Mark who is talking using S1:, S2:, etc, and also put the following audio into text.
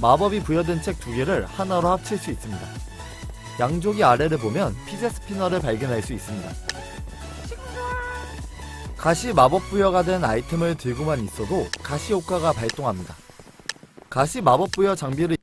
S1: 마법이 부여된 책 두 개를 하나로 합칠 수 있습니다. 양조기 아래를 보면 피제 스피너를 발견할 수 있습니다. 가시 마법 부여가 된 아이템을 들고만 있어도 가시 효과가 발동합니다. 가시 마법 부여 장비를